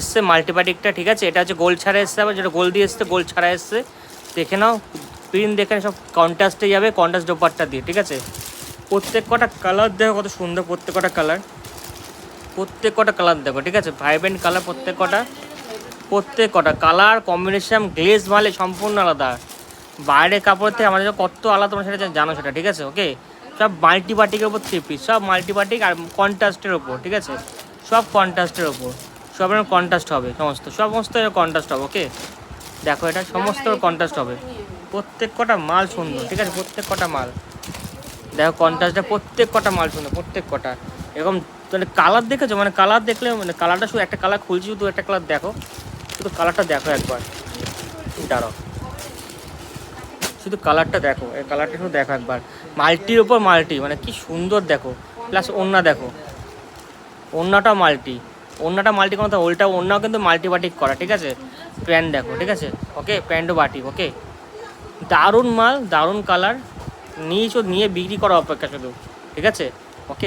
এসছে মাল্টিপ্যাটিকটা ঠিক আছে? এটা হচ্ছে গোল ছাড়া এসছে, আবার যেটা গোল দিয়ে এসছে গোল ছাড়া এসছে। দেখে নাও প্রিন্ট দেখে সব কন্ট্রাস্টে যাবে কন্ট্রাস্ট ডোপারটা দিয়ে, ঠিক আছে? প্রত্যেক কটা কালার দেখো, কত সুন্দর প্রত্যেক কটা কালার প্রত্যেক কটা কালার দেখো, ঠিক আছে? ভাইব্রেন্ট কালার প্রত্যেক কটা। প্রত্যেক কটা কালার কম্বিনেশন গ্লেজ মালে সম্পূর্ণ আলাদা। বাইরের কাপড় থেকে আমাদের কত আলাদা তোমরা সেটা জানো সেটা, ঠিক আছে? ওকে সব মাল্টিপাটিকের ওপর থ্রি পিস সব মাল্টিপাটিক আর কন্ট্রাস্টের ওপর ঠিক আছে? সব কন্ট্রাস্টের ওপর সব এরকম কন্ট্রাস্ট হবে সমস্ত সমস্ত কন্ট্রাস্ট হবে ওকে দেখো এটা সমস্ত কন্ট্রাস্ট হবে। প্রত্যেক কটা মাল সুন্দর ঠিক আছে? প্রত্যেক কটা মাল। দেখো কন্ট্রাস্টটা প্রত্যেক কটা মাল সুন্দর প্রত্যেক কটা। এরকম মানে কালার দেখেছ? মানে কালার দেখলে মানে কালারটা শুধু একটা কালার খুলছি শুধু একটা কালার দেখো। শুধু কালারটা দেখো একবার। দাঁড়াও। শুধু কালারটা দেখো এই কালারটা শুধু দেখো একবার। মাল্টির ওপর মাল্টি মানে কি সুন্দর দেখো। প্লাস ওন্না দেখো। ওন্নাটা মাল্টি। ওন্নাটা মাল্টি করা ওলটা অন্যও কিন্তু মাল্টি বাটিক করা, ঠিক আছে? প্যান্ট দেখো, ঠিক আছে? ওকে প্যান্টও বাটি ওকে দারুণ মাল, দারুণ কালার নিয়েছো নিয়ে বিক্রি করা অপেক্ষা শুধু, ঠিক আছে? ওকে